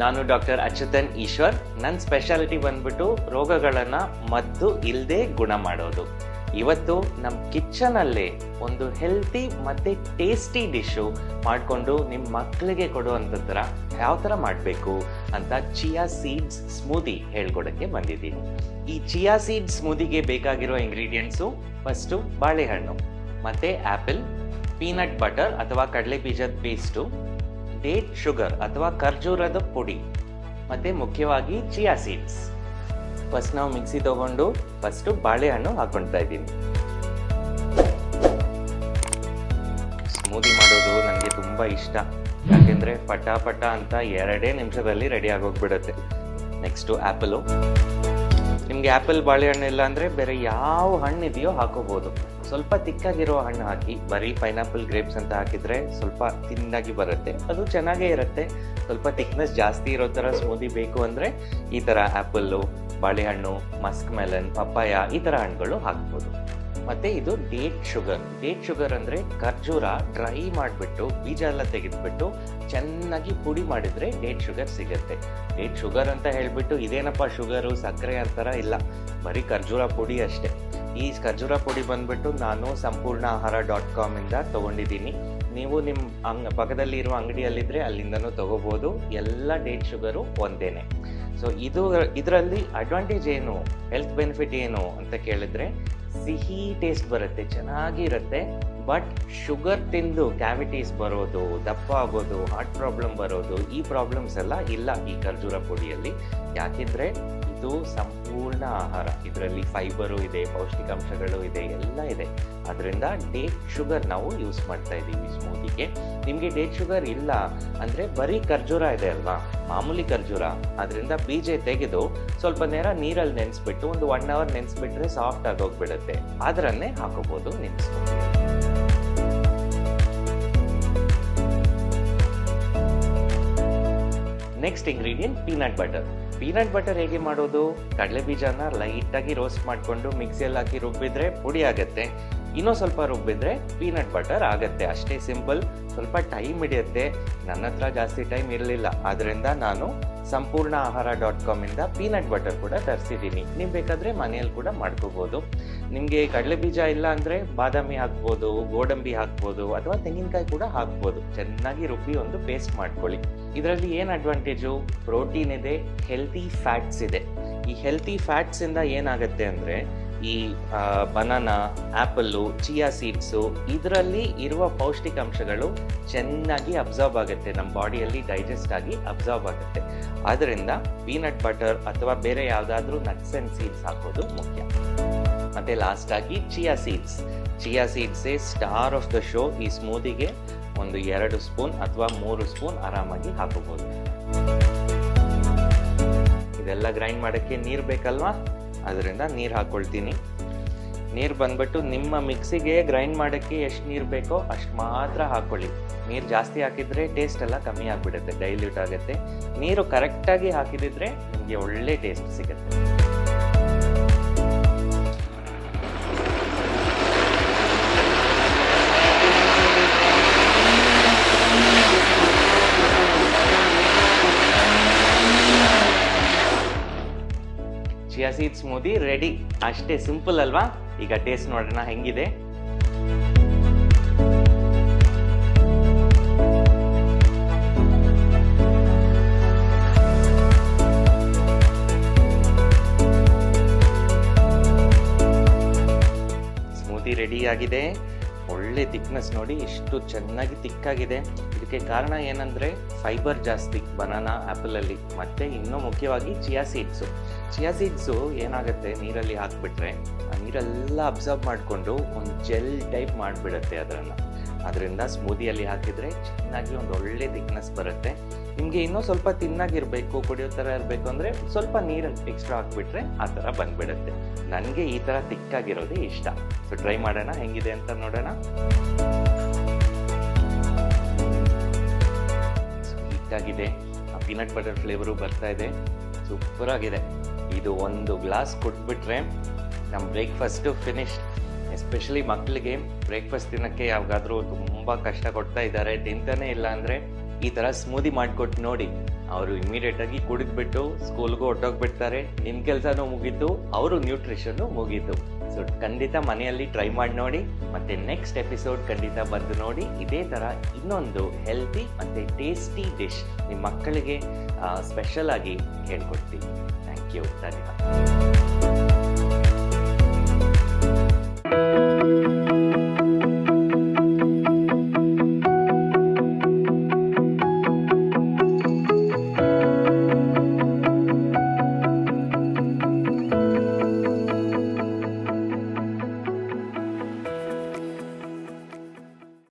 ನಾನು ಡಾಕ್ಟರ್ ಅಚ್ಯುತನ್ ಈಶ್ವರ್. ನನ್ನ ಸ್ಪೆಷಾಲಿಟಿ ಬಂದ್ಬಿಟ್ಟು ರೋಗಗಳನ್ನು ಮದ್ದು ಇಲ್ಲದೆ ಗುಣ ಮಾಡೋದು. ಇವತ್ತು ನಮ್ಮ ಕಿಚನಲ್ಲೇ ಒಂದು ಹೆಲ್ತಿ ಮತ್ತು ಟೇಸ್ಟಿ ಡಿಶ್ಶು ಮಾಡಿಕೊಂಡು ನಿಮ್ಮ ಮಕ್ಕಳಿಗೆ ಕೊಡುವಂಥ ಥರ ಯಾವ ಥರ ಮಾಡಬೇಕು ಅಂತ ಚಿಯಾ ಸೀಡ್ಸ್ ಸ್ಮೂದಿ ಹೇಳ್ಕೊಡೋಕ್ಕೆ ಬಂದಿದ್ದೀನಿ. ಈ ಚಿಯಾ ಸೀಡ್ಸ್ ಸ್ಮೂದಿಗೆ ಬೇಕಾಗಿರೋ ಇಂಗ್ರೀಡಿಯೆಂಟ್ಸು ಫಸ್ಟು ಬಾಳೆಹಣ್ಣು, ಮತ್ತು ಆ್ಯಪಲ್ ಪೀನಟ್ ಬಟರ್ ಅಥವಾ ಕಡಲೆ ಬೀಜದ ಪೇಸ್ಟು ಡೇಟ್ ಶುಗರ್ ಅಥವಾ ಖರ್ಜೂರದ ಪುಡಿ, ಮತ್ತೆ ಮುಖ್ಯವಾಗಿ ಚಿಯಾ ಸೀಡ್ಸ್. ಫಸ್ಟ್ ನಾವು ಮಿಕ್ಸಿ ತಗೊಂಡು ಫಸ್ಟು ಬಾಳೆಹಣ್ಣು ಹಾಕೊಳ್ತಾ ಇದ್ದೀನಿ. ಸ್ಮೂದಿ ಮಾಡೋದು ನನಗೆ ತುಂಬ ಇಷ್ಟ. ಯಾಕೆಂದರೆ ಪಟ ಪಟ ಅಂತ ಎರಡೇ ನಿಮಿಷದಲ್ಲಿ ರೆಡಿ ಆಗೋಗ್ಬಿಡುತ್ತೆ. ನೆಕ್ಸ್ಟು ಆ್ಯಪಲು ನಿಮಗೆ ಆ್ಯಪಲ್ ಬಾಳೆಹಣ್ಣು ಇಲ್ಲ ಅಂದರೆ ಬೇರೆ ಯಾವ ಹಣ್ಣು ಇದೆಯೋ ಹಾಕೋಬೋದು. ಸ್ವಲ್ಪ ತಿಕ್ಕಾಗಿರೋ ಹಣ್ಣು ಹಾಕಿ, ಬರೀ ಪೈನಾಪಲ್ ಗ್ರೇಪ್ಸ್ ಅಂತ ಹಾಕಿದರೆ ಸ್ವಲ್ಪ ತಿನ್ನಾಗಿ ಬರುತ್ತೆ. ಅದು ಚೆನ್ನಾಗೇ ಇರುತ್ತೆ. ಸ್ವಲ್ಪ ತಿಕ್ನೆಸ್ ಜಾಸ್ತಿ ಇರೋ ಥರ ಸ್ಮೂದಿ ಬೇಕು ಅಂದರೆ ಈ ಥರ ಆ್ಯಪಲ್ಲು ಬಾಳೆಹಣ್ಣು ಮಸ್ಕ್ ಮೆಲನ್ ಪಪ್ಪಾಯ ಈ ಥರ ಹಣ್ಣುಗಳು ಹಾಕ್ಬೋದು. ಮತ್ತೆ ಇದು ಡೇಟ್ ಶುಗರ್ ಡೇಟ್ ಶುಗರ್ ಅಂದರೆ ಖರ್ಜೂರ ಡ್ರೈ ಮಾಡಿಬಿಟ್ಟು, ಬೀಜ ಎಲ್ಲ ತೆಗೆದ್ಬಿಟ್ಟು ಚೆನ್ನಾಗಿ ಪುಡಿ ಮಾಡಿದ್ರೆ ಡೇಟ್ ಶುಗರ್ ಸಿಗುತ್ತೆ. ಡೇಟ್ ಶುಗರ್ ಅಂತ ಹೇಳ್ಬಿಟ್ಟು ಇದೇನಪ್ಪ ಶುಗರು ಸಕ್ಕರೆ ಅಂತಾರ ಇಲ್ಲ. ಬರೀ ಖರ್ಜೂರ ಪುಡಿ ಅಷ್ಟೇ. ಈ ಖರ್ಜೂರ ಪುಡಿ ಬಂದ್ಬಿಟ್ಟು ನಾನು ಸಂಪೂರ್ಣ ಆಹಾರ ಡಾಟ್ ಕಾಮಿಂದ ತಗೊಂಡಿದ್ದೀನಿ. ನೀವು ನಿಮ್ಮ ಅಂಗ, ಪಕ್ಕದಲ್ಲಿ ಇರುವ ಅಂಗಡಿಯಲ್ಲಿದ್ದರೆ ಅಲ್ಲಿಂದನೂ ತೊಗೋಬೋದು. ಎಲ್ಲ ಡೇಟ್ ಶುಗರು ಒಂದೇನೆ. ಸೊ ಇದು, ಇದರಲ್ಲಿ ಅಡ್ವಾಂಟೇಜ್ ಏನು ಹೆಲ್ತ್ ಬೆನಿಫಿಟ್ ಏನು ಅಂತ ಕೇಳಿದ್ರೆ ಸಿಹಿ ಟೇಸ್ಟ್ ಬರುತ್ತೆ, ಚೆನ್ನಾಗಿರುತ್ತೆ ಬಟ್ ಶುಗರ್ ತಿಂದು ಕ್ಯಾವಿಟೀಸ್ ಬರೋದು, ದಪ್ಪ ಆಗೋದು ಹಾರ್ಟ್ ಪ್ರಾಬ್ಲಮ್ ಬರೋದು, ಈ ಪ್ರಾಬ್ಲಮ್ಸ್ ಎಲ್ಲ ಇಲ್ಲ ಈ ಖರ್ಜೂರ ಪುಡಿಯಲ್ಲಿ. ಯಾಕೆಂದ್ರೆ ಇದು ಸಂಪೂರ್ಣ ಆಹಾರ. ಇದರಲ್ಲಿ ಫೈಬರು ಇದೆ, ಪೌಷ್ಟಿಕಾಂಶಗಳು ಇದೆ, ಎಲ್ಲ ಇದೆ. ಅದರಿಂದ ಡೇಟ್ ಶುಗರ್ ನಾವು ಯೂಸ್ ಮಾಡ್ತಾ ಇದ್ದೀವಿ ಸ್ಮೂದಿಗೆ ನಿಮಗೆ ಡೇಟ್ ಶುಗರ್ ಇಲ್ಲ ಅಂದರೆ ಬರೀ ಖರ್ಜೂರ ಇದೆ ಅಲ್ವಾ? ಮಾಮೂಲಿ ಖರ್ಜೂರ. ಅದರಿಂದ ಬೀಜ ತೆಗೆದು ಸ್ವಲ್ಪ ನೇರ ನೀರಲ್ಲಿ ನೆನೆಸ್ಬಿಟ್ಟು ಒಂದು ಒನ್ ಅವರ್ ನೆನೆಸ್ಬಿಟ್ರೆ ಸಾಫ್ಟ್ ಆಗಿ ಹೋಗ್ಬಿಡುತ್ತೆ. ಅದರನ್ನೇ ಹಾಕೋಬಹುದು ನಿಮ್ಮ next ingredient peanut butter peanut butter ಹೇಗೆ ಮಾಡೋದು? ಕಡಲೆ ಬೀಜನ ಲೈಟಾಗಿ ರೋಸ್ಟ್ ಮಾಡಿಕೊಂಡು ಮಿಕ್ಸಿಯಲ್ಲಿ ಹಾಕಿ ರುಬ್ಬಿದ್ರೆ ಪುಡಿ ಆಗುತ್ತೆ. ಇನ್ನೂ ಸ್ವಲ್ಪ ರುಬ್ಬಿದ್ರೆ ಪೀನಟ್ ಬಟರ್ ಆಗುತ್ತೆ. ಅಷ್ಟೇ ಸಿಂಪಲ್ ಸ್ವಲ್ಪ ಟೈಮ್ ಹಿಡಿಯುತ್ತೆ. ನನ್ನ ಹತ್ರ ಜಾಸ್ತಿ ಟೈಮ್ ಇರಲಿಲ್ಲ. ಆದ್ರಿಂದ ನಾನು ಸಂಪೂರ್ಣ ಆಹಾರ ಡಾಟ್ ಕಾಮಿಂದ ಪೀನಟ್ ಬಟರ್ ಕೂಡ ತರಿಸಿದ್ದೀನಿ. ನೀವು ಬೇಕಾದರೆ ಮನೆಯಲ್ಲಿ ಕೂಡ ಮಾಡ್ಕೋಬೋದು. ನಿಮಗೆ ಕಡಲೆ ಬೀಜ ಇಲ್ಲ ಅಂದರೆ ಬಾದಾಮಿ ಹಾಕ್ಬೋದು, ಗೋಡಂಬಿ ಹಾಕ್ಬೋದು, ಅಥವಾ ತೆಂಗಿನಕಾಯಿ ಕೂಡ ಹಾಕ್ಬೋದು. ಚೆನ್ನಾಗಿ ರುಬ್ಬಿ ಒಂದು ಪೇಸ್ಟ್ ಮಾಡ್ಕೊಳ್ಳಿ. ಇದರಲ್ಲಿ ಏನು ಅಡ್ವಾಂಟೇಜು ಪ್ರೋಟೀನ್ ಇದೆ ಹೆಲ್ತಿ ಫ್ಯಾಟ್ಸ್ ಇದೆ. ಈ ಹೆಲ್ತಿ ಫ್ಯಾಟ್ಸಿಂದ ಏನಾಗುತ್ತೆ ಅಂದರೆ ಈ ಬನಾನಾ ಆ್ಯಪಲ್ಲು ಚಿಯಾ ಸೀಡ್ಸು ಇದರಲ್ಲಿ ಇರುವ ಪೌಷ್ಟಿಕಾಂಶಗಳು ಚೆನ್ನಾಗಿ ಅಬ್ಸರ್ವ್ ಆಗುತ್ತೆ. ನಮ್ಮ ಬಾಡಿಯಲ್ಲಿ ಡೈಜೆಸ್ಟ್ ಆಗಿ ಅಬ್ಸರ್ವ್ ಆಗುತ್ತೆ. ಆದ್ದರಿಂದ ಪೀನಟ್ ಬಟರ್ ಅಥವಾ ಬೇರೆ ಯಾವುದಾದ್ರೂ ನಟ್ಸ್ ಆ್ಯಂಡ್ ಸೀಡ್ಸ್ ಹಾಕೋದು ಮುಖ್ಯ. ಮತ್ತು ಲಾಸ್ಟಾಗಿ ಚಿಯಾ ಸೀಡ್ಸ್ ಚಿಯಾ ಸೀಡ್ಸೇ ಸ್ಟಾರ್ ಆಫ್ ದ ಶೋ ಈ ಸ್ಮೂದಿಗೆ ಒಂದು ಎರಡು ಸ್ಪೂನ್ ಅಥವಾ ಮೂರು ಸ್ಪೂನ್ ಆರಾಮಾಗಿ ಹಾಕೋಬೋದು. ಇದೆಲ್ಲ ಗ್ರೈಂಡ್ ಮಾಡೋಕ್ಕೆ ನೀರು ಬೇಕಲ್ವಾ? ಅದರಿಂದ ನೀರು ಹಾಕ್ಕೊಳ್ತೀನಿ ನೀರು ಬಂದ್ಬಿಟ್ಟು ನಿಮ್ಮ ಮಿಕ್ಸಿಗೆ ಗ್ರೈಂಡ್ ಮಾಡೋಕ್ಕೆ ಎಷ್ಟು ನೀರು ಬೇಕೋ ಅಷ್ಟು ಮಾತ್ರ ಹಾಕ್ಕೊಳ್ಳಿ ನೀರು ಜಾಸ್ತಿ ಹಾಕಿದರೆ ಟೇಸ್ಟ್ ಎಲ್ಲ ಕಮ್ಮಿ ಆಗಿಬಿಡುತ್ತೆ ಡೈಲ್ಯೂಟ್ ಆಗುತ್ತೆ. ನೀರು ಕರೆಕ್ಟಾಗಿ ಹಾಕಿದಿದ್ರೆ ನಿಮಗೆ ಒಳ್ಳೆ ಟೇಸ್ಟ್ ಸಿಗುತ್ತೆ. ಚಿಯಾ ಸೀಡ್ ಸ್ಮೂದಿ ರೆಡಿ ಅಷ್ಟೇ ಸಿಂಪಲ್ ಅಲ್ವಾ? ಈಗ ಟೇಸ್ಟ್ ನೋಡೋಣ ಹೆಂಗಿದೆ. ಸ್ಮೂದಿ ರೆಡಿ ಆಗಿದೆ. ಒಳ್ಳೆ ತಿಕ್ನೆಸ್ ನೋಡಿ ಇಷ್ಟು ಚೆನ್ನಾಗಿ ತಿಕ್ಕಾಗಿದೆ ಇದಕ್ಕೆ ಕಾರಣ ಏನಂದ್ರೆ ಫೈಬರ್ ಜಾಸ್ತಿ ಬನಾನಾ ಆ್ಯಪಲಲ್ಲಿ ಮತ್ತೆ ಇನ್ನೂ ಮುಖ್ಯವಾಗಿ ಚಿಯಾ ಸೀಡ್ಸು ಚಿಯಾ ಸೀಡ್ಸು ಏನಾಗುತ್ತೆ? ನೀರಲ್ಲಿ ಹಾಕ್ಬಿಟ್ರೆ ಆ ನೀರೆಲ್ಲ ಅಬ್ಸರ್ವ್ ಮಾಡಿಕೊಂಡು ಒಂದು ಜೆಲ್ ಟೈಪ್ ಮಾಡಿಬಿಡುತ್ತೆ ಅದನ್ನು ಅದರಿಂದ ಸ್ಮೂದಿಯಲ್ಲಿ ಹಾಕಿದರೆ ಚೆನ್ನಾಗಿ ಒಂದು ಒಳ್ಳೆ ಥಿಕ್ನೆಸ್ ಬರುತ್ತೆ. ನಿಮಗೆ ಇನ್ನೂ ಸ್ವಲ್ಪ ತಿನ್ನಾಗಿರಬೇಕು, ಕುಡಿಯೋ ಥರ ಇರಬೇಕು ಅಂದರೆ ಸ್ವಲ್ಪ ನೀರನ್ನು ಎಕ್ಸ್ಟ್ರಾ ಹಾಕಿಬಿಟ್ರೆ ಆ ಥರ ಬಂದ್ಬಿಡುತ್ತೆ. ನನಗೆ ಈ ಥರ ತಿಕ್ಕಾಗಿರೋದೇ ಇಷ್ಟ. ಸೊ ಟ್ರೈ ಮಾಡೋಣ, ಹೆಂಗಿದೆ ಅಂತ ನೋಡೋಣ. ಆಗಿದೆ ಆ ಪೀನಟ್ ಬಟರ್ ಫ್ಲೇವರು ಬರ್ತಾ ಇದೆ. ಸೂಪರ್ ಆಗಿದೆ. ಇದು ಒಂದು ಗ್ಲಾಸ್ ಕೊಟ್ಬಿಟ್ರೆ ನಮ್ಮ ಬ್ರೇಕ್ಫಾಸ್ಟು ಫಿನಿಶ್ ಎಸ್ಪೆಷಲಿ ಮಕ್ಕಳಿಗೆ ಬ್ರೇಕ್ಫಾಸ್ಟ್ ತಿನ್ನೋಕ್ಕೆ ಯಾವಾಗಾದರೂ ತುಂಬ ಕಷ್ಟ ಕೊಡ್ತಾ ಇದ್ದಾರೆ. ತಿಂತಾನೆ ಇಲ್ಲ ಅಂದರೆ ಈ ಥರ ಸ್ಮೂದಿ ಮಾಡಿಕೊಟ್ಟು ನೋಡಿ. ಅವರು ಇಮಿಡಿಯೇಟ್ ಆಗಿ ಕುಡಿದ್ಬಿಟ್ಟು ಸ್ಕೂಲ್ಗೂ ಹೊಟ್ಟೋಗ್ಬಿಡ್ತಾರೆ ನಿಮ್ಮ ಕೆಲಸನೂ ಮುಗೀತು, ಅವರು ನ್ಯೂಟ್ರಿಷನ್ನು ಮುಗೀತು. ಸೊ ಖಂಡಿತ ಮನೆಯಲ್ಲಿ ಟ್ರೈ ಮಾಡಿ ನೋಡಿ. ಮತ್ತೆ ನೆಕ್ಸ್ಟ್ ಎಪಿಸೋಡ್ ಖಂಡಿತ ಬಂದು ನೋಡಿ. ಇದೇ ಥರ ಇನ್ನೊಂದು ಹೆಲ್ತಿ ಮತ್ತು ಟೇಸ್ಟಿ ಡಿಶ್ ನಿಮ್ಮ ಮಕ್ಕಳಿಗೆ ಸ್ಪೆಷಲ್ ಆಗಿ ಹೇಳ್ಕೊಡ್ತೀನಿ. ಥ್ಯಾಂಕ್ ಯು ಧನ್ಯವಾದ.